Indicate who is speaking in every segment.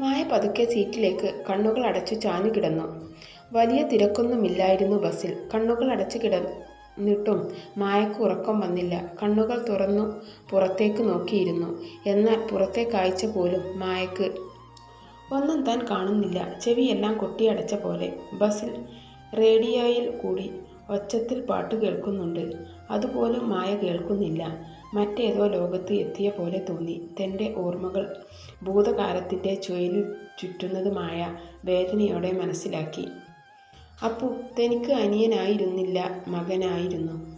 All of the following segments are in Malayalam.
Speaker 1: മായ പതുക്കെ സീറ്റിലേക്ക് കണ്ണുകൾ അടച്ചു ചാഞ്ഞു കിടന്നു. വലിയ തിരക്കൊന്നുമില്ലായിരുന്നു ബസ്സിൽ. കണ്ണുകൾ അടച്ചു കിടന്നിട്ടും മായക്ക് ഉറക്കം വന്നില്ല. കണ്ണുകൾ തുറന്നു പുറത്തേക്ക് നോക്കിയിരുന്നു. എന്നാൽ പുറത്തെ കാഴ്ച പോലും മായക്ക് ഒന്നും താൻ കാണുന്നില്ല. ചെവിയെല്ലാം കൊട്ടിയടച്ച പോലെ. ബസ്സിൽ റേഡിയോയിൽ കൂടി ഒച്ചത്തിൽ പാട്ട് കേൾക്കുന്നുണ്ട്. അതുപോലും മായ കേൾക്കുന്നില്ല. മറ്റേതോ ലോകത്ത് എത്തിയ പോലെ തോന്നി. തന്റെ ഓർമ്മകൾ ഭൂതകാലത്തിന്റെ ചുഴലിൽ ചുറ്റുന്നതുമായ വേദനയോടെ മനസ്സിലാക്കി. അപ്പു തനിക്ക് അനിയനായിരുന്നില്ല മകനായിരുന്നു.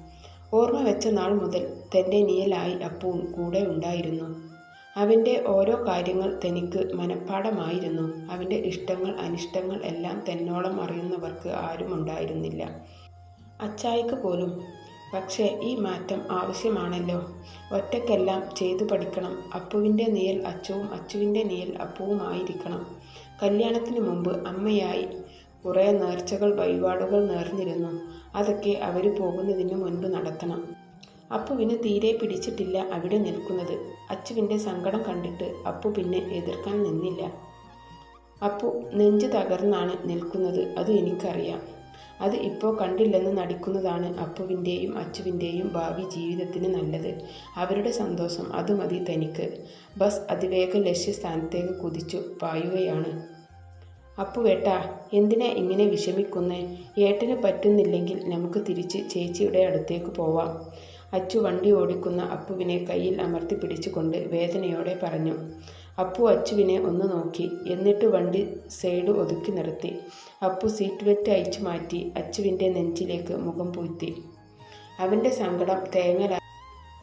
Speaker 1: ഓർമ്മ വെച്ച നാൾ മുതൽ തന്റെ നിയലായി അപ്പുവും കൂടെ ഉണ്ടായിരുന്നു. അവന്റെ ഓരോ കാര്യങ്ങൾ തനിക്ക് മനഃപ്പാടമായിരുന്നു അവന്റെ ഇഷ്ടങ്ങൾ അനിഷ്ടങ്ങൾ എല്ലാം തന്നോളം അറിയുന്നവർക്ക് ആരും ഉണ്ടായിരുന്നില്ല അച്ചായിക്ക് പോലും പക്ഷേ ഈ മാറ്റം ആവശ്യമാണല്ലോ. ഒറ്റയ്ക്കെല്ലാം ചെയ്തു പഠിക്കണം. അപ്പുവിന്റെ നിയൽ അച്ചുവും അച്ചുവിന്റെ നിയൽ അപ്പുവുമായിരിക്കണം. കല്യാണത്തിന് മുമ്പ് അമ്മയായി കുറേ നേർച്ചകൾ വഴിപാടുകൾ നേർന്നിരുന്നു. അതൊക്കെ അവർ പോകുന്നതിന് മുൻപ് നടത്തണം. അപ്പുവിന് തീരെ പിടിച്ചിട്ടില്ല അവിടെ നിൽക്കുന്നത്. അച്ചുവിന്റെ സങ്കടം കണ്ടിട്ട് അപ്പു പിന്നെ എതിർക്കാൻ നിന്നില്ല. അപ്പു നെഞ്ചു തകർന്നാണ് നിൽക്കുന്നത്. അത് എനിക്കറിയാം. അത് ഇപ്പോൾ കണ്ടില്ലെന്ന് നടിക്കുന്നതാണ് അപ്പുവിന്റെയും അച്ചുവിന്റെയും ഭാവി ജീവിതത്തിന് നല്ലത്. അവരുടെ സന്തോഷം അത് മതി തനിക്ക്. ബസ് അതിവേഗ ലക്ഷ്യസ്ഥാനത്തേക്ക് കുതിച്ചു പായുകയാണ്. അപ്പുവേട്ടാ എന്തിനാ ഇങ്ങനെ വിഷമിക്കുന്നേ? ഏട്ടന് പറ്റുന്നില്ലെങ്കിൽ നമുക്ക് തിരിച്ച് ചേച്ചിയുടെ അടുത്തേക്ക് പോവാം. അച്ചു വണ്ടി ഓടിക്കുന്ന അപ്പുവിനെ കയ്യിൽ അമർത്തി പിടിച്ചുകൊണ്ട് വേദനയോടെ പറഞ്ഞു. അപ്പു അച്ചുവിനെ ഒന്ന് നോക്കി. എന്നിട്ട് വണ്ടി സൈഡ് ഒതുക്കി നിർത്തി. അപ്പു സീറ്റ് വെറ്റ് അയച്ചു മാറ്റി അച്ചുവിന്റെ നെഞ്ചിലേക്ക് മുഖം പൂഴ്ത്തി. അവന്റെ സങ്കടം തേങ്ങല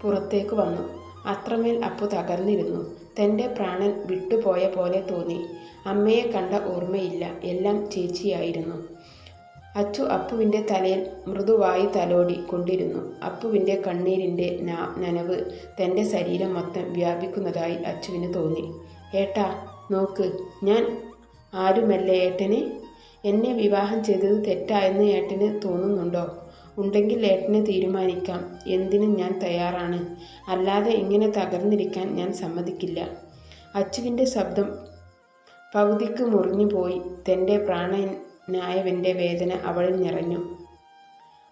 Speaker 1: പുറത്തേക്ക് വന്നു. അത്രമേൽ അപ്പു തകർന്നിരുന്നു. തന്റെ പ്രാണൻ വിട്ടുപോയ പോലെ തോന്നി. അമ്മയെ കണ്ട ഓർമ്മയില്ല. എല്ലാം ചേച്ചിയായിരുന്നു. അച്ചു അപ്പുവിന്റെ തലയിൽ മൃദുവായി തലോടി കൊണ്ടിരുന്നു. അപ്പുവിന്റെ കണ്ണീരിന്റെ നനവ് തന്റെ ശരീരം മൊത്തം വ്യാപിക്കുന്നതായി അച്ചുവിന് തോന്നി. ഏട്ടാ നോക്ക് ഞാൻ ആരുമല്ലേ ഏട്ടന്. എന്നെ വിവാഹം ചെയ്തത് തെറ്റായെന്ന് ഏട്ടന് തോന്നുന്നുണ്ടോ? ഉണ്ടെങ്കിൽ ഏട്ടനെ തീരുമാനിക്കാം. എന്തിനും ഞാൻ തയ്യാറാണ്. അല്ലാതെ ഇങ്ങനെ തകർന്നിരിക്കാൻ ഞാൻ സമ്മതിക്കില്ല. അച്ചുവിന്റെ ശബ്ദം പകുതിക്ക് മുറിഞ്ഞു പോയി. തന്റെ പ്രാണനായവന്റെ വേദന അവളിൽ നിറഞ്ഞു.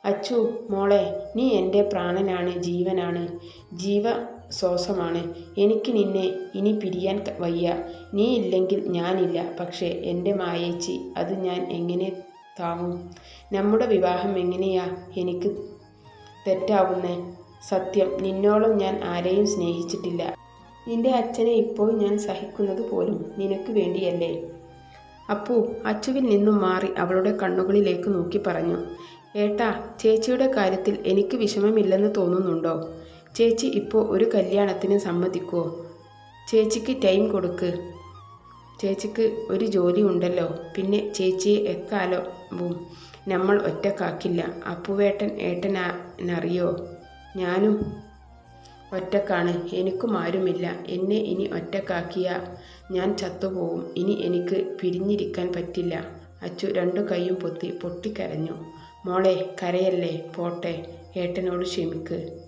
Speaker 1: അച്ചു മോളെ നീ എന്റെ പ്രാണനാണ് ജീവനാണ്. ജീവ ശ്വാസമാണ് എനിക്ക് നിന്നെ ഇനി പിരിയാൻ വയ്യ. നീ ഇല്ലെങ്കിൽ ഞാനില്ല. പക്ഷേ എന്റെ മായേച്ചി അത് ഞാൻ എങ്ങനെ താങ്ങും? നമ്മുടെ വിവാഹം എങ്ങനെയാ എനിക്ക് തെറ്റാവുന്നേ? സത്യം നിന്നോളം ഞാൻ ആരെയും സ്നേഹിച്ചിട്ടില്ല. നിന്റെ അച്ഛനെ ഇപ്പോൾ ഞാൻ സഹിക്കുന്നത് പോലും നിനക്ക് വേണ്ടിയല്ലേ? അപ്പു അച്ചുവിൽ നിന്നും മാറി അവളുടെ കണ്ണുകളിലേക്ക് നോക്കി പറഞ്ഞു. ഏട്ടാ ചേച്ചിയുടെ കാര്യത്തിൽ എനിക്ക് വിഷമമില്ലെന്ന് തോന്നുന്നുണ്ടോ? ചേച്ചി ഇപ്പോൾ ഒരു കല്യാണത്തിന് സമ്മതിക്കുമോ ചേച്ചിക്ക് ടൈം കൊടുക്ക്. ചേച്ചിക്ക് ഒരു ജോലി ഉണ്ടല്ലോ. പിന്നെ ചേച്ചിയെ എക്കാലവും നമ്മൾ ഒറ്റക്കാക്കില്ല. അപ്പുവേട്ടൻ ഏട്ടനറിയോ? ഞാനും ഒറ്റക്കാണ്. എനിക്കും ആരുമില്ല. എന്നെ ഇനി ഒറ്റക്കാക്കിയ ഞാൻ ചത്തുപോകും ഇനി എനിക്ക് പിരിഞ്ഞിരിക്കാൻ പറ്റില്ല. അച്ചു രണ്ടു കൈയും പൊത്തി പൊട്ടിക്കരഞ്ഞു. മോളെ കരയല്ലേ? പോട്ടെ. ഏട്ടനോട് ക്ഷമിക്ക്.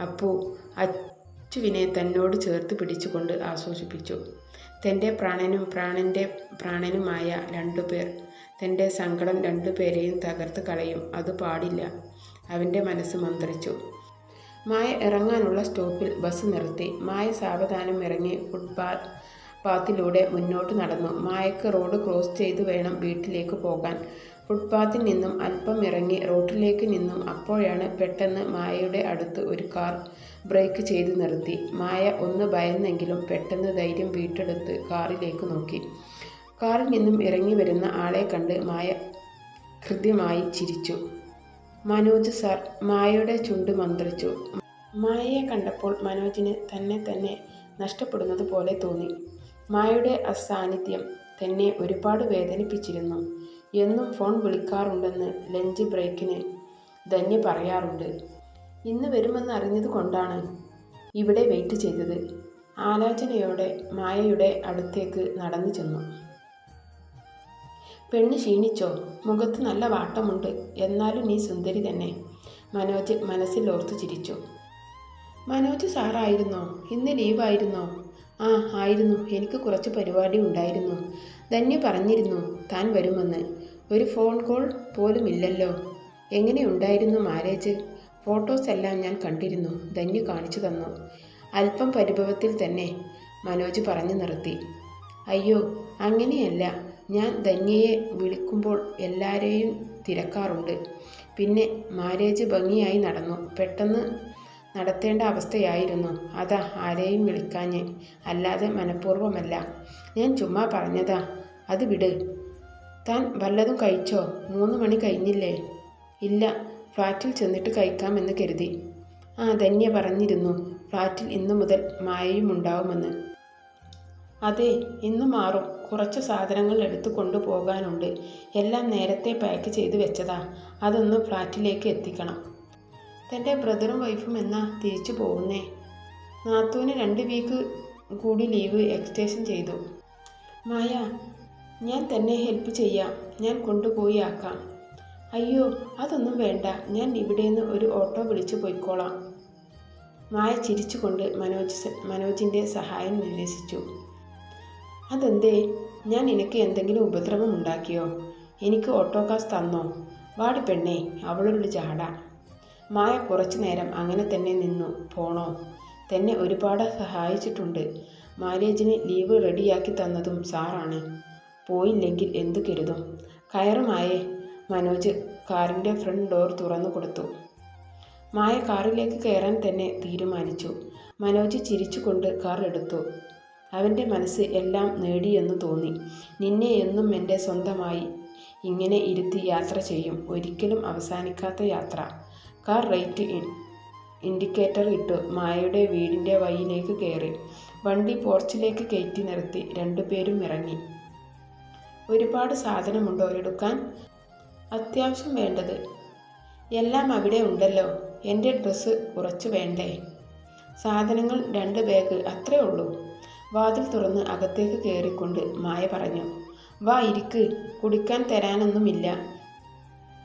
Speaker 1: അപ്പു അച്ചുവിനെ തന്നോട് ചേർത്ത് പിടിച്ചുകൊണ്ട് ആശ്വസിപ്പിച്ചു തന്റെ പ്രാണനും പ്രാണന്റെ പ്രാണനുമായ രണ്ടുപേർ തന്റെ സങ്കടം രണ്ടുപേരെയും തകർത്ത് കളയും. അത് പാടില്ല. അവന്റെ മനസ്സ് മന്ത്രിച്ചു. മായ ഇറങ്ങാനുള്ള സ്റ്റോപ്പിൽ ബസ് നിർത്തി. മായ സാവധാനം ഇറങ്ങി ഫുട്പാത്ത് പാത്തിലൂടെ മുന്നോട്ട് നടന്നു. മായക്ക് റോഡ് ക്രോസ് ചെയ്തു വേണം വീട്ടിലേക്ക് പോകാൻ. ഫുട്പാത്തിൽ നിന്നും അല്പം ഇറങ്ങി റോട്ടിലേക്ക് നിന്നും അപ്പോഴാണ് പെട്ടെന്ന് മായയുടെ അടുത്ത് ഒരു കാർ ബ്രേക്ക് ചെയ്ത് നിർത്തി. മായ ഒന്ന് ഭയന്നെങ്കിലും പെട്ടെന്ന് ധൈര്യം വീട്ടെടുത്ത് കാറിലേക്ക് നോക്കി. കാറിൽ നിന്നും ഇറങ്ങി വരുന്ന ആളെ കണ്ട് മായ ഹൃദ്യമായി ചിരിച്ചു. മനോജ് സാർ മായയുടെ ചുണ്ട് മന്ത്രിച്ചു. മായയെ കണ്ടപ്പോൾ മനോജിന് തന്നെ തന്നെ നഷ്ടപ്പെടുന്നത് പോലെ തോന്നി. മായയുടെ അസാന്നിധ്യം തന്നെ ഒരുപാട് വേദനിപ്പിച്ചിരുന്നു. എന്നും ഫോൺ വിളിക്കാറുണ്ടെന്ന് ലഞ്ച് ബ്രേക്കിന് ധന്യ പറയാറുണ്ട്. ഇന്ന് വരുമെന്ന് അറിഞ്ഞത് കൊണ്ടാണ് ഇവിടെ വെയിറ്റ് ചെയ്തത്. ആലോചനയോടെ മായയുടെ അടുത്തേക്ക് നടന്നു ചെന്നു. പെണ്ണ് ക്ഷീണിച്ചോ? മുഖത്ത് നല്ല വാട്ടമുണ്ട്. എന്നാലും നീ സുന്ദരി തന്നെ മനോജ് മനസ്സിൽ ഓർത്തു ചിരിച്ചു. മനോജ് സാറായിരുന്നോ? ഇന്ന് ലീവായിരുന്നോ? ആ ആയിരുന്നു. എനിക്ക് കുറച്ച് പരിപാടി ഉണ്ടായിരുന്നു. ധന്യ പറഞ്ഞിരുന്നു താൻ വരുമെന്ന്. ഒരു ഫോൺ കോൾ പോലുമില്ലല്ലോ. എങ്ങനെയുണ്ടായിരുന്നു മാരേജ്? ഫോട്ടോസ് എല്ലാം ഞാൻ കണ്ടിരുന്നു ധന്യ കാണിച്ചു തന്നു. അല്പം പരിഭവത്തിൽ തന്നെ മനോജ് പറഞ്ഞു നിർത്തി. അയ്യോ അങ്ങനെയല്ല. ഞാൻ ധന്യയെ വിളിക്കുമ്പോൾ എല്ലാവരെയും തിരക്കാറുണ്ട്. പിന്നെ മാരേജ് ഭംഗിയായി നടന്നു. പെട്ടെന്ന് നടത്തേണ്ട അവസ്ഥയായിരുന്നു. അതാ ആരെയും വിളിക്കാഞ്ഞ്. അല്ലാതെ മനഃപൂർവമല്ല. ഞാൻ ചുമ്മാ പറഞ്ഞതാ. അത് വിട്. താൻ വല്ലതും കഴിച്ചോ? മൂന്ന് മണി കഴിഞ്ഞില്ലേ? ഇല്ല ഫ്ലാറ്റിൽ ചെന്നിട്ട് കഴിക്കാമെന്ന് കരുതി. ആ ധന്യ പറഞ്ഞിരുന്നു. ഫ്ലാറ്റിൽ ഇന്നു മുതൽ മായയും ഉണ്ടാവുമെന്ന്. അതെ ഇന്ന് മാറും. കുറച്ച് സാധനങ്ങൾ എടുത്തു കൊണ്ടുപോകാനുണ്ട്. എല്ലാം നേരത്തെ പാക്ക് ചെയ്ത് വെച്ചതാ. അതൊന്ന് ഫ്ലാറ്റിലേക്ക് എത്തിക്കണം. തന്റെ ബ്രദറും വൈഫും എന്നാ തിരിച്ചു പോകുന്നേ? നാത്തൂന് രണ്ട് വീക്ക് കൂടി ലീവ് എക്സ്റ്റേഷൻ ചെയ്തു. മായ ഞാൻ തന്നെ ഹെൽപ്പ് ചെയ്യാം. ഞാൻ കൊണ്ടുപോയി ആക്കാം. അയ്യോ അതൊന്നും വേണ്ട. ഞാൻ ഇവിടെ നിന്ന് ഒരു ഓട്ടോ വിളിച്ചു പോയിക്കോളാം. മായ ചിരിച്ചുകൊണ്ട് മനോജ് മനോജിന്റെ സഹായം നിരസിച്ചു അതെന്തേ? ഞാൻ നിനക്ക് എന്തെങ്കിലും ഉപദ്രവം ഉണ്ടാക്കിയോ? എനിക്ക് ഓട്ടോ കാസ് തന്നോ? വാടി പെണ്ണേ അവളൊരു ചാട മായ കുറച്ചു നേരം അങ്ങനെ തന്നെ നിന്നു. പോണോ? തന്നെ ഒരുപാട് സഹായിച്ചിട്ടുണ്ട്. മാരേജിന് ലീവ് റെഡിയാക്കി തന്നതും സാറാണ്. പോയില്ലെങ്കിൽ എന്തു കരുതും? കയറുമായേ മനോജ് കാറിന്റെ ഫ്രണ്ട് ഡോർ തുറന്നു കൊടുത്തു. മായ കാറിലേക്ക് കയറാൻ തന്നെ തീരുമാനിച്ചു. മനോജ് ചിരിച്ചുകൊണ്ട് കാർ എടുത്തു. അവന്റെ മനസ്സ് എല്ലാം നേടിയെന്ന് തോന്നി. നിന്നെ എന്നും എന്റെ സ്വന്തമായി ഇങ്ങനെ ഇരുത്തി യാത്ര ചെയ്യും. ഒരിക്കലും അവസാനിക്കാത്ത യാത്ര. കാർ റൈറ്റ് ഇൻ- ഇൻഡിക്കേറ്റർ ഇട്ടു. മായയുടെ വീടിന്റെ വഴിയിലേക്ക് കയറി. വണ്ടി പോർച്ചിലേക്ക് കയറ്റി നിർത്തി. രണ്ടുപേരും ഇറങ്ങി. ഒരുപാട് സാധനമുണ്ടോ എടുക്കാൻ അത്യാവശ്യം വേണ്ടത്. എല്ലാം അവിടെ ഉണ്ടല്ലോ. എന്റെ ഡ്രസ്സ് കുറച്ച് വേണ്ടേ? സാധനങ്ങൾ രണ്ട് ബാഗ് അത്രേ ഉള്ളൂ. വാതിൽ തുറന്ന് അകത്തേക്ക് കയറിക്കൊണ്ട് മായ പറഞ്ഞു വാ ഇരിക്ക്. കുടിക്കാൻ തരാനൊന്നുമില്ല.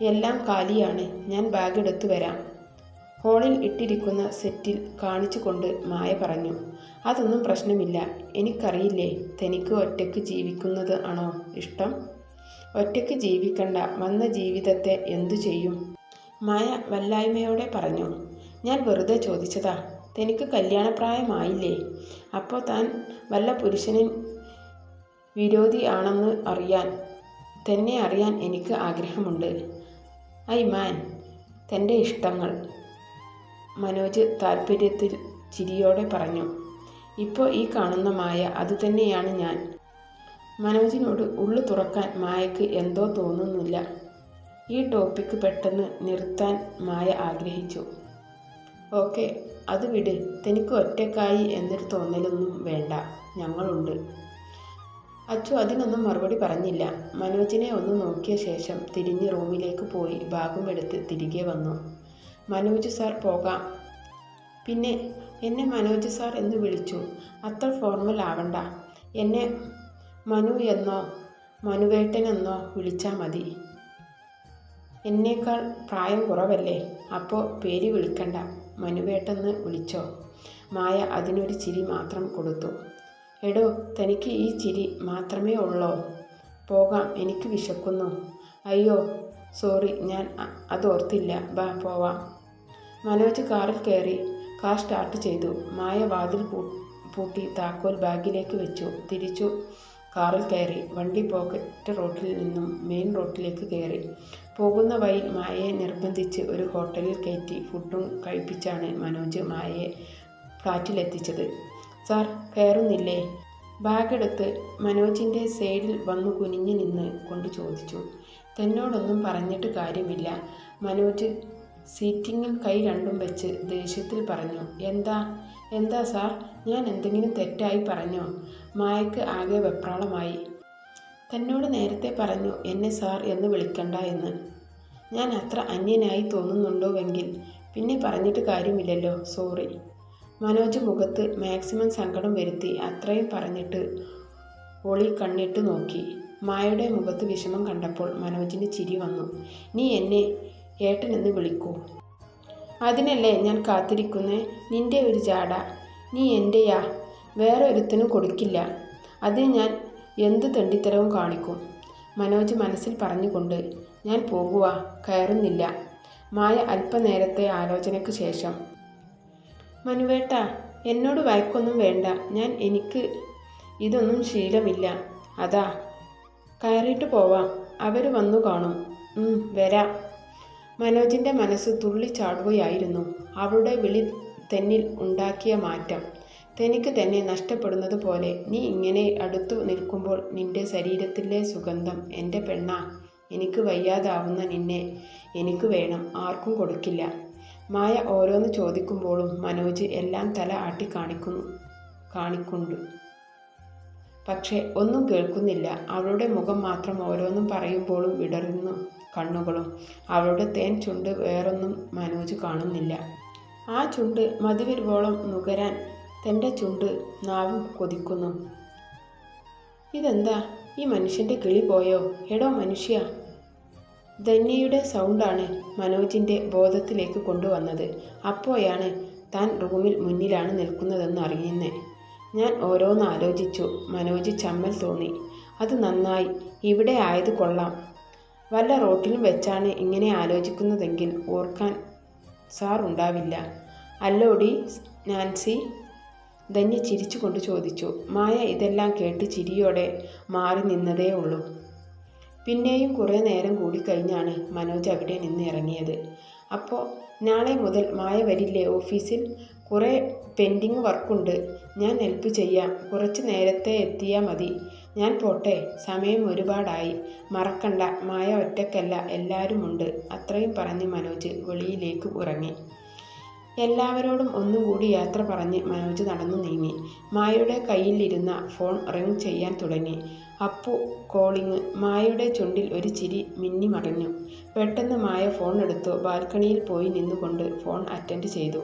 Speaker 1: എല്ലാം കാലിയാണ്. ഞാൻ ബാഗ് എടുത്തു വരാം. ഹോളിൽ ഇട്ടിരിക്കുന്ന സെറ്റിൽ കാണിച്ചുകൊണ്ട് മായ പറഞ്ഞു അതൊന്നും പ്രശ്നമില്ല. എനിക്കറിയില്ലേ തനിക്ക് ഒറ്റയ്ക്ക് ജീവിക്കുന്നത് ആണോ ഇഷ്ടം? ഒറ്റയ്ക്ക് ജീവിക്കണ്ട. വന്ന ജീവിതത്തെ എന്തു ചെയ്യും? മായ വല്ലായ്മയോടെ പറഞ്ഞു. ഞാൻ വെറുതെ ചോദിച്ചതാ. തനിക്ക് കല്യാണപ്രായമായില്ലേ? അപ്പോൾ താൻ വല്ല പുരുഷനിൽ വിരോധി ആണെന്ന് അറിയാൻ തന്നെ അറിയാൻ എനിക്ക് ആഗ്രഹമുണ്ട്. ഐ മാൻ തന്റെ ഇഷ്ടങ്ങൾ. മനോജ് താല്പര്യത്തിൽ ചിരിയോടെ പറഞ്ഞു. ഇപ്പോൾ ഈ കാണുന്ന മായ അതുതന്നെയാണ് ഞാൻ. മനോജിനോട് ഉള്ളു തുറക്കാൻ മായയ്ക്ക് എന്തോ തോന്നുന്നില്ല. ഈ ടോപ്പിക്ക് പെട്ടെന്ന് നിർത്താൻ മായ ആഗ്രഹിച്ചു. ഓക്കെ അത് വിട്. തനിക്ക് ഒറ്റക്കായി എന്നൊരു തോന്നലൊന്നും വേണ്ട. ഞങ്ങളുണ്ട്. അച്ചു അതിനൊന്നും മറുപടി പറഞ്ഞില്ല. മനോജിനെ ഒന്ന് നോക്കിയ ശേഷം തിരിഞ്ഞ് റൂമിലേക്ക് പോയി. ബാഗും എടുത്ത് തിരികെ വന്നു. മനോജ് സാർ പോകാം. പിന്നെ എന്നെ മനോജ് സാർ എന്ന് വിളിച്ചു. അത്ര ഫോർമൽ ആവണ്ട. എന്നെ മനു എന്നോ മനുവേട്ടനെന്നോ വിളിച്ചാൽ മതി. എന്നേക്കാൾ പ്രായം കുറവല്ലേ? അപ്പോൾ പേര് വിളിക്കണ്ട. മനുവേട്ടെന്ന് വിളിച്ചോ? മായ അതിനൊരു ചിരി മാത്രം കൊടുത്തു. എടോ തനിക്ക് ഈ ചിരി മാത്രമേ ഉള്ളോ? പോകാം എനിക്ക് വിശക്കുന്നു. അയ്യോ സോറി ഞാൻ അതോർത്തില്ല. ബാ പോവാം. മനോജ് കാറിൽ കയറി കാർ സ്റ്റാർട്ട് ചെയ്തു. മായ വാതിൽ പൂട്ടി താക്കോൽ ബാഗിലേക്ക് വെച്ചു. തിരിച്ചു കാറിൽ കയറി. വണ്ടി പോക്കറ്റ് റോട്ടിൽ നിന്നും മെയിൻ റോട്ടിലേക്ക് കയറി. പോകുന്ന വഴി മായയെ നിർബന്ധിച്ച് ഒരു ഹോട്ടലിൽ കയറ്റി ഫുഡും കഴിപ്പിച്ചാണ് മനോജ് മായയെ ഫ്ലാറ്റിലെത്തിച്ചത് സാർ കയറുന്നില്ലേ? ബാഗെടുത്ത് മനോജിന്റെ സൈഡിൽ വന്നു കുനിഞ്ഞു നിന്ന് കൊണ്ട് ചോദിച്ചു. തന്നോടൊന്നും പറഞ്ഞിട്ട് കാര്യമില്ല. മനോജ് സീറ്റിങ്ങിൽ കൈ രണ്ടും വെച്ച് ദേഷ്യത്തിൽ പറഞ്ഞു എന്താ? എന്താ സാർ? ഞാൻ എന്തെങ്കിലും തെറ്റായി പറഞ്ഞോ? മായക്ക് ആകെ വെപ്രാളമായി. തന്നോട് നേരത്തെ പറഞ്ഞു എന്നെ സാർ എന്ന് വിളിക്കണ്ട എന്ന്. ഞാൻ അത്ര അന്യനായി തോന്നുന്നുണ്ടോവെങ്കിൽ പിന്നെ പറഞ്ഞിട്ട് കാര്യമില്ലല്ലോ സോറി. മനോജ് മുഖത്ത് മാക്സിമം സങ്കടം വരുത്തി അത്രയും പറഞ്ഞിട്ട് ഒളി കണ്ണിട്ട് നോക്കി. മായയുടെ മുഖത്ത് വിഷമം കണ്ടപ്പോൾ മനോജിന് ചിരി വന്നു. നീ എന്നെ ഏട്ടനെന്ന് വിളിക്കൂ. അതിനല്ലേ ഞാൻ കാത്തിരിക്കുന്നേ? നിന്റെ ഒരു ചാട നീ എന്റെയാ വേറെ ഒരുത്തനും കൊടുക്കില്ല. അതിന് ഞാൻ എന്ത് തെണ്ടിത്തരവും കാണിക്കും. മനോജ് മനസ്സിൽ പറഞ്ഞുകൊണ്ട് ഞാൻ പോകുക കയറുന്നില്ല. മായ അല്പനേരത്തെ ആലോചനയ്ക്ക് ശേഷം മനുവേട്ട എന്നോട് വഴക്കൊന്നും വേണ്ട. ഞാൻ എനിക്ക് ഇതൊന്നും ശീലമില്ല. അതാ. കയറിയിട്ട് പോവാം. അവർ വന്നു കാണും. വരാം. മനോജിന്റെ മനസ്സ് തുള്ളിച്ചാടുകയായിരുന്നു. അവളുടെ വിളി തെന്നിൽ ഉണ്ടാക്കിയ മാറ്റം. തനിക്ക് തന്നെ നഷ്ടപ്പെടുന്നത് പോലെ നീ ഇങ്ങനെ അടുത്തു നിൽക്കുമ്പോൾ നിന്റെ ശരീരത്തിലെ സുഗന്ധം എന്റെ പെണ്ണ. എനിക്ക് വയ്യാതാവുന്ന നിന്നെ എനിക്ക് വേണം. ആർക്കും കൊടുക്കില്ല മായ ഓരോന്ന് ചോദിക്കുമ്പോഴും മനോജ് എല്ലാം തല ആട്ടി കാണിക്കുന്നു കാണിക്കുണ്ട്. പക്ഷേ ഒന്നും കേൾക്കുന്നില്ല. അവളുടെ മുഖം മാത്രം ഓരോന്നും പറയുമ്പോഴും വിടരുന്നു കണ്ണുകളും. അവളുടെ തേൻ ചുണ്ട് വേറൊന്നും മനോജ് കാണുന്നില്ല. ആ ചുണ്ട് മതിവരുവോളം നുകരാൻ തന്റെ ചുണ്ട് നാവും കൊതിക്കുന്നു. ഇതെന്താ? ഈ മനുഷ്യന്റെ കിളി പോയോ? എടോ മനുഷ്യ. ധന്യയുടെ സൗണ്ടാണ് മനോജിന്റെ ബോധത്തിലേക്ക് കൊണ്ടുവന്നത്. അപ്പോഴാണ് താൻ റൂമിൽ മുന്നിലാണ് നിൽക്കുന്നതെന്ന് അറിയുന്നത് ഞാൻ ഓരോന്ന് ആലോചിച്ചു. മനോജ് ചമ്മൽ തോന്നി. അത് നന്നായി. ഇവിടെ ആയത് കൊള്ളാം. വല്ല റോട്ടിലും വെച്ചാണ് ഇങ്ങനെ ആലോചിക്കുന്നതെങ്കിൽ ഓർക്കാൻ സാർ ഉണ്ടാവില്ല. അല്ലോടി നാൻസി ധന്യ ചിരിച്ചുകൊണ്ട് ചോദിച്ചു. മായ ഇതെല്ലാം കേട്ട് ചിരിയോടെ മാറി നിന്നതേ ഉള്ളൂ. പിന്നെയും കുറേ നേരം കൂടി കഴിഞ്ഞാണ് മനോജ് അവിടെ നിന്ന് ഇറങ്ങിയത്. അപ്പോൾ നാളെ മുതൽ മായ വരില്ലേ ഓഫീസിൽ? കുറേ പെൻഡിങ് വർക്കുണ്ട്. ഞാൻ ഹെൽപ്പ് ചെയ്യാം. കുറച്ച് നേരത്തെ എത്തിയാൽ മതി. ഞാൻ പോട്ടെ സമയം ഒരുപാടായി. മറക്കണ്ട മായ ഒറ്റക്കല്ല എല്ലാവരുമുണ്ട് അത്രയും പറഞ്ഞ് മനോജ് വെളിയിലേക്ക് ഇറങ്ങി എല്ലാവരോടും ഒന്നുകൂടി യാത്ര പറഞ്ഞ് മനോജ് നടന്നു നീങ്ങി. മായയുടെ കയ്യിലിരുന്ന ഫോൺ റിങ് ചെയ്യാൻ തുടങ്ങി. അപ്പു കോളിങ് മായയുടെ ചുണ്ടിൽ ഒരു ചിരി മിന്നി മറഞ്ഞു. പെട്ടെന്ന് മായ ഫോൺ എടുത്തു. ബാൽക്കണിയിൽ പോയി നിന്നുകൊണ്ട് ഫോൺ അറ്റൻഡ് ചെയ്തു.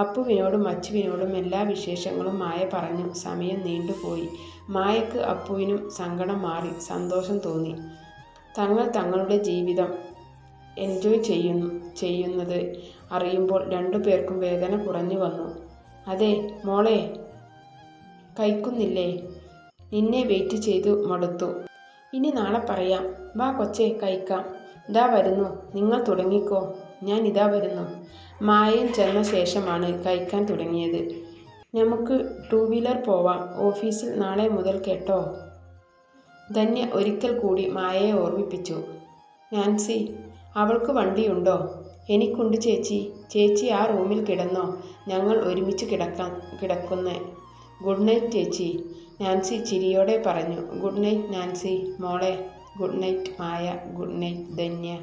Speaker 1: അപ്പുവിനോടും അച്ചുവിനോടും എല്ലാ വിശേഷങ്ങളും മായ പറഞ്ഞു. സമയം നീണ്ടുപോയി. മായക്ക് അപ്പുവിനും സങ്കടം മാറി. സന്തോഷം തോന്നി. തങ്ങൾ തങ്ങളുടെ ജീവിതം എൻജോയ് ചെയ്യുന്നു ചെയ്യുന്നത് അറിയുമ്പോൾ രണ്ടു പേർക്കും വേദന കുറഞ്ഞു വന്നു. അതെ മോളെ കഴിക്കുന്നില്ലേ? നിന്നെ വെയിറ്റ് ചെയ്തു മടുത്തു. ഇനി നാളെ പറയാം. വാ കൊച്ചേ കഴിക്കാം. ഇതാ വരുന്നു. നിങ്ങൾ തുടങ്ങിക്കോ. ഞാൻ ഇതാ വരുന്നു. മായൻ ചെന്ന ശേഷമാണ് കഴിക്കാൻ തുടങ്ങിയത്. നമുക്ക് ടൂ വീലർ പോവാം. ഓഫീസിൽ നാളെ മുതൽ കേട്ടോ. ധന്യ ഒരിക്കൽ കൂടി മായയെ ഓർമ്മിപ്പിച്ചു. നാൻസി അവൾക്ക് വണ്ടിയുണ്ടോ? എനിക്കുണ്ട് ചേച്ചി. ചേച്ചി ആ റൂമിൽ കിടന്നോ? ഞങ്ങൾ ഒരുമിച്ച് കിടക്കാൻ കിടക്കുന്നേ. ഗുഡ് നൈറ്റ് ചേച്ചി. നാൻസി ചിരിയോടെ പറഞ്ഞു. ഗുഡ് നൈറ്റ് നാൻസി മോളെ. Good night Maya. Good night Dhanya.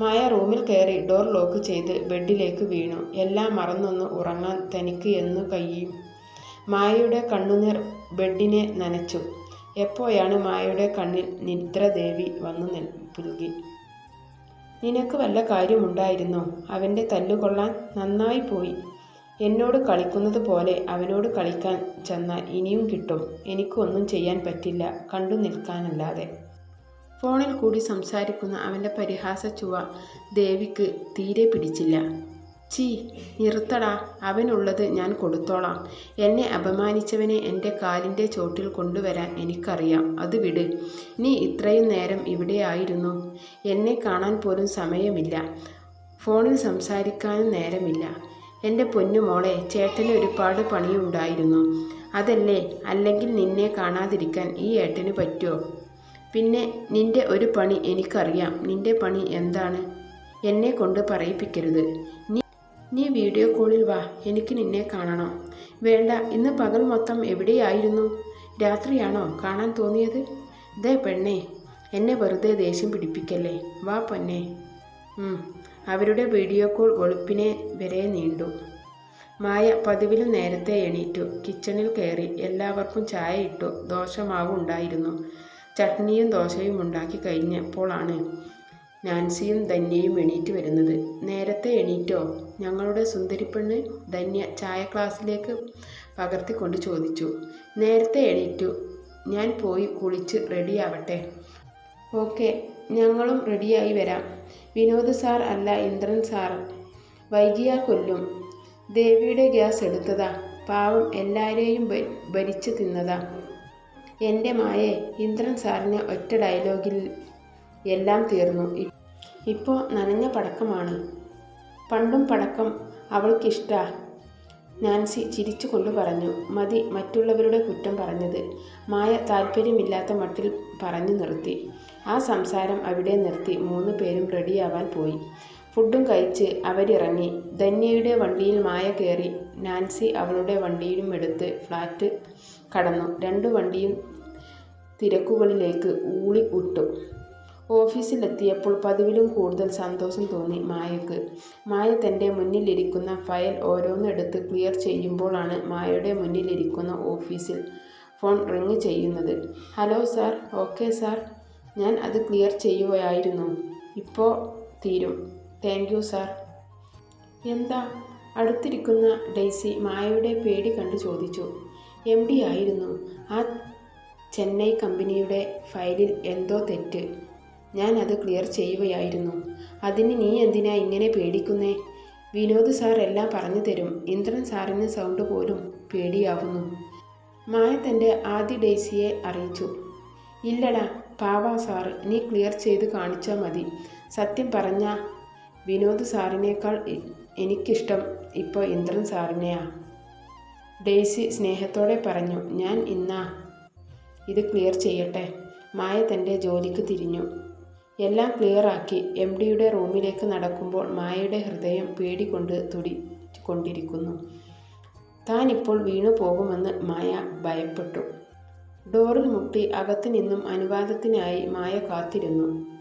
Speaker 1: Maya റൂമിൽ കയറി ഡോർ ലോക്ക് ചെയ്ത് ബെഡിലേക്ക് വീണു. എല്ലാം മറന്നൊന്ന് ഉറങ്ങാൻ തനിക്ക് എന്നു കഴിയും മായയുടെ കണ്ണുനീർ ബെഡിനെ നനച്ചു. എപ്പോഴാണ് മായയുടെ കണ്ണിൽ നിദ്രദേവി വന്നു പുൽകി? നിനക്ക് വല്ല കാര്യമുണ്ടായിരുന്നോ? അവന്റെ തല്ലുകൊള്ളാൻ നന്നായി പോയി. എന്നോട് കളിക്കുന്നത് പോലെ അവനോട് കളിക്കാൻ ചെന്നാൽ ഇനിയും കിട്ടും. എനിക്കൊന്നും ചെയ്യാൻ പറ്റില്ല. കണ്ടു നിൽക്കാനല്ലാതെ. ഫോണിൽ കൂടി സംസാരിക്കുന്ന അവന്റെ പരിഹാസ ചുവ ദേവിക്ക് തീരെ പിടിച്ചില്ല. ചീ നിർത്തടാ. അവനുള്ളത് ഞാൻ കൊടുത്തോളാം. എന്നെ അപമാനിച്ചവനെ എന്റെ കാലിന്റെ ചോട്ടിൽ കൊണ്ടുവരാൻ എനിക്കറിയാം. അത് വിട്. നീ ഇത്രയും നേരം ഇവിടെയായിരുന്നു എന്നെ കാണാൻ പോലും സമയമില്ല. ഫോണിൽ സംസാരിക്കാനും നേരമില്ല. എന്റെ പൊന്നുമോളെ ചേട്ടന് ഒരുപാട് പണിയുണ്ടായിരുന്നു. അതല്ലേ? അല്ലെങ്കിൽ നിന്നെ കാണാതിരിക്കാൻ ഈ ഏട്ടന് പറ്റുമോ പിന്നെ നിന്റെ ഒരു പണി എനിക്കറിയാം. നിന്റെ പണി എന്താണ്? എന്നെ കൊണ്ട് പറയിപ്പിക്കരുത്. നീ നീ വീഡിയോ കോളിൽ വാ. എനിക്ക് നിന്നെ കാണണം. വേണ്ട. ഇന്ന് പകൽ മൊത്തം എവിടെയായിരുന്നു? രാത്രിയാണോ കാണാൻ തോന്നിയത്? ദേ പെണ്ണേ എന്നെ വെറുതെ ദേഷ്യം പിടിപ്പിക്കല്ലേ? വാ പൊന്നെ. അവരുടെ വീഡിയോ കോൾ വെളുപ്പിനെ വരെ നീണ്ടു. മായ പതിവിലും നേരത്തെ എണീറ്റു. കിച്ചണിൽ കയറി. എല്ലാവർക്കും ചായ ഇട്ടു. ദോശമാവ് ഉണ്ടായിരുന്നു ചട്നിയും ദോശയും ഉണ്ടാക്കി കഴിഞ്ഞപ്പോഴാണ് നാൻസിയും ധന്യയും എണീറ്റ് വരുന്നത്. നേരത്തെ എണീറ്റോ? ഞങ്ങളുടെ സുന്ദരിപ്പെണ്ണ് ധന്യ ചായ ക്ലാസ്സിലേക്ക് പകർത്തിക്കൊണ്ട് ചോദിച്ചു. നേരത്തെ എണീറ്റു. ഞാൻ പോയി കുളിച്ച് റെഡിയാവട്ടെ. ഓക്കെ ഞങ്ങളും റെഡിയായി വരാം. വിനോദ് സാർ അല്ല ഇന്ദ്രൻ സാർ. വൈകിയാൽ കൊല്ലും. ദേവിയുടെ ഗ്യാസ് എടുത്തതാ. പാവം എല്ലാവരെയും ഭരിച്ചു തിന്നതാ. എന്റെ മായെ ഇന്ദ്രൻ സാറിന് ഒറ്റ ഡയലോഗിൽ എല്ലാം തീർന്നു. ഇപ്പോൾ നനഞ്ഞ പടക്കമാണ്. പണ്ടും പടക്കം അവൾക്കിഷ്ടാ. നാൻസി ചിരിച്ചുകൊണ്ട് പറഞ്ഞു. മതി മറ്റുള്ളവരുടെ കുറ്റം പറഞ്ഞത്. മായ താല്പര്യമില്ലാത്ത മട്ടിൽ പറഞ്ഞു നിർത്തി. ആ സംസാരം അവിടെ നിർത്തി മൂന്ന് പേരും റെഡിയാവാൻ പോയി. ഫുഡും കഴിച്ച് അവരിറങ്ങി. ധന്യയുടെ വണ്ടിയിൽ മായ കയറി. നാൻസി അവളുടെ വണ്ടിയിലും എടുത്ത് ഫ്ലാറ്റ് കടന്നു. രണ്ടു വണ്ടിയും തിരക്കുകളിലേക്ക് ഊളി വിട്ടു ഓഫീസിലെത്തിയപ്പോൾ പതിവിലും കൂടുതൽ സന്തോഷം തോന്നി മായക്ക്. മായ തന്റെ മുന്നിലിരിക്കുന്ന ഫയൽ ഓരോന്നെടുത്ത് ക്ലിയർ ചെയ്യുമ്പോഴാണ് മായയുടെ മുന്നിലിരിക്കുന്ന ഓഫീസിൽ ഫോൺ റിങ് ചെയ്യുന്നത്. Hello sir okay sir. ഞാൻ അത് ക്ലിയർ ചെയ്യുകയായിരുന്നു. ഇപ്പോൾ തീരും. Thank you sir. എന്താ? അടുത്തിരിക്കുന്ന ഡെയ്സി മായയുടെ പേടി കണ്ട് ചോദിച്ചു. എം ഡി ആയിരുന്നു. ആ ചെന്നൈ കമ്പനിയുടെ ഫയലിൽ എന്തോ തെറ്റ്. ഞാൻ അത് ക്ലിയർ ചെയ്യുകയായിരുന്നു. അതിന് നീ എന്തിനാ ഇങ്ങനെ പേടിക്കുന്നേ? വിനോദ് സാർ എല്ലാം പറഞ്ഞു തരും. ഇന്ദ്രൻ സാറിന് സൗണ്ട് പോലും പേടിയാവുന്നു. മായ തന്റെ ആദ്യ ഡേസിയെ അറിയിച്ചു. ഇല്ലടാ പാവ സാർ നീ ക്ലിയർ ചെയ്ത് കാണിച്ചാൽ മതി. സത്യം പറഞ്ഞ വിനോദ് സാറിനേക്കാൾ എനിക്കിഷ്ടം ഇപ്പോൾ ഇന്ദ്രൻ സാറിനെയാ. ഡെയ്സി സ്നേഹത്തോടെ പറഞ്ഞു ഞാൻ ഇന്നാ. ഇത് ക്ലിയർ ചെയ്യട്ടെ. മായ തന്റെ ജോലിക്ക് തിരിഞ്ഞു. എല്ലാം ക്ലിയറാക്കി എം ഡിയുടെ റൂമിലേക്ക് നടക്കുമ്പോൾ മായയുടെ ഹൃദയം പേടി കൊണ്ട് തുടിക്കൊണ്ടിരിക്കുന്നു താൻ ഇപ്പോൾ വീണു പോകുമെന്ന് മായ ഭയപ്പെട്ടു. ഡോറിൽ മുട്ടി അകത്തു നിന്നും അനുവാദത്തിനായി മായ കാത്തിരുന്നു.